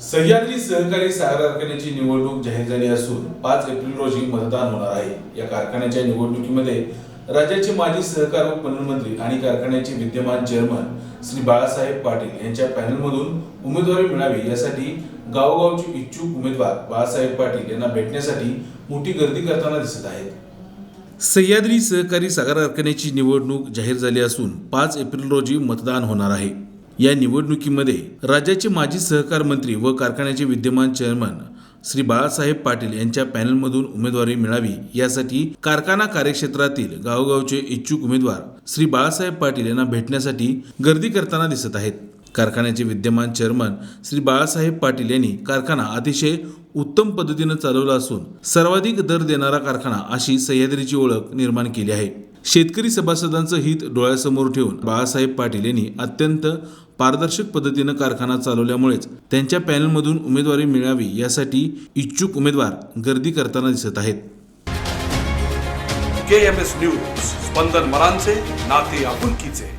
सह्याद्री सहकारी साखर कारखान्याची निवडणूक जाहीर झाली असून पाच एप्रिल रोजी मतदान होणार आहे. या कारखान्याच्या निवडणुकीमध्ये राज्याचे माजी सहकार व पणन मंत्री आणि कारखान्याचे विद्यमान चेअरमन श्री बाळासाहेब पाटील यांच्या पॅनलमधून उमेदवारी मिळावी यासाठी गावोगावचे इच्छुक उमेदवार बाळासाहेब पाटील यांना भेटण्यासाठी मोठी गर्दी करताना दिसत आहेत. सह्याद्री सहकारी साखर कारखान्याची निवडणूक जाहीर झाली असून पाच एप्रिल रोजी मतदान होणार आहे. या निवडणुकीमध्ये राज्याचे माजी सहकार मंत्री व कारखान्याचे विद्यमान चेअरमन श्री बाळासाहेब पाटील यांच्या पॅनलमधून उमेदवारी मिळावी यासाठी कारखाना कार्यक्षेत्रातील गावोगावचे इच्छुक उमेदवार श्री बाळासाहेब पाटील यांना भेटण्यासाठी गर्दी करताना दिसत आहेत. कारखान्याचे विद्यमान चेअरमन श्री बाळासाहेब पाटील यांनी कारखाना अतिशय उत्तम पद्धतीनं चालवला असून सर्वाधिक दर देणारा कारखाना अशी सह्याद्रीची ओळख निर्माण केली आहे. शेतकरी सभासदांचं हित डोळ्यासमोर ठेवून बाळासाहेब पाटील यांनी अत्यंत पारदर्शक पद्धतीनं कारखाना चालवल्यामुळेच त्यांच्या पॅनलमधून उमेदवारी मिळावी यासाठी इच्छुक उमेदवार गर्दी करताना दिसत आहेत. के एम एस न्यूज स्पंदन मरांचे नाते आपुलकीचे.